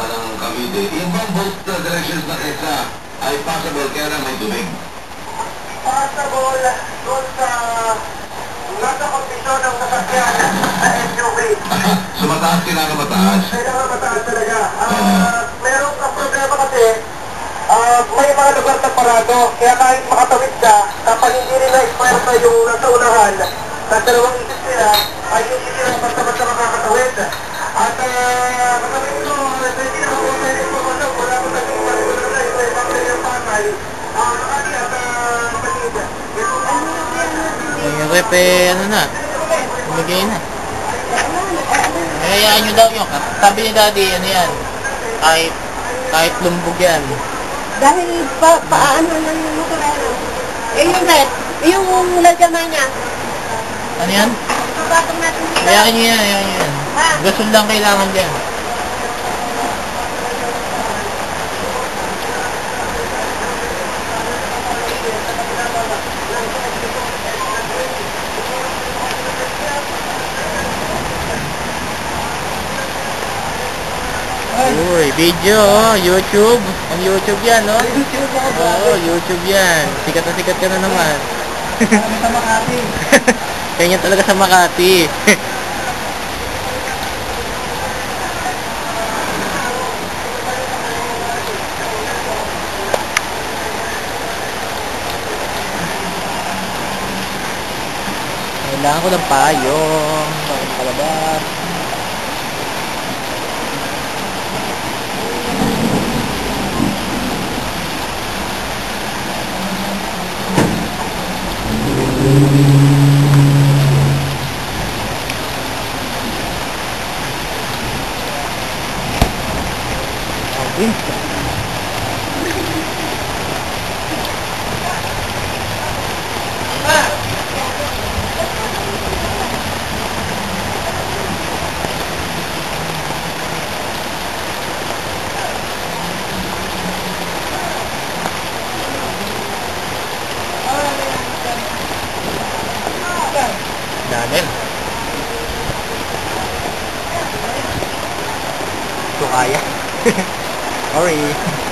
lugar ng Cavite. Yung bang both uh, directions na isa ay possible kaya lang may tubig. Possible doon sa nasa kondisyon ng sasakyan na SUV. so mataas kailangan mataas. Kailangan mataas talaga. Ah, meron kang problema kasi, ah, may mga lugar na parado, kaya kahit makatawid ka, kapag hindi nila expire pa yung nasa unahan, sa dalawang isip nila, ay hindi nila basta-basta makakatawid. At uh, yung rep eh, ano na, bumigay na. Eh, hayaan nyo daw yun. Sabi ni daddy, ano yan, kahit, kahit lumbog yan. Dahil pa, paano lang yung motorero. Eh yung red, yung lagyan na niya. Ano yan? Patong natin dito. Hayaan nyo yan, hayaan nyo yan. Gasol lang kailangan dyan. Uy, video, oh, YouTube. Ang YouTube yan, no? YouTube ako, Oo, YouTube yan. Sikat na sikat ka na naman. Sa Makati. Kanya talaga sa Makati. Kailangan ko ng payong. Para makalabas. Eita! Dahil. Ito kaya. Sorry.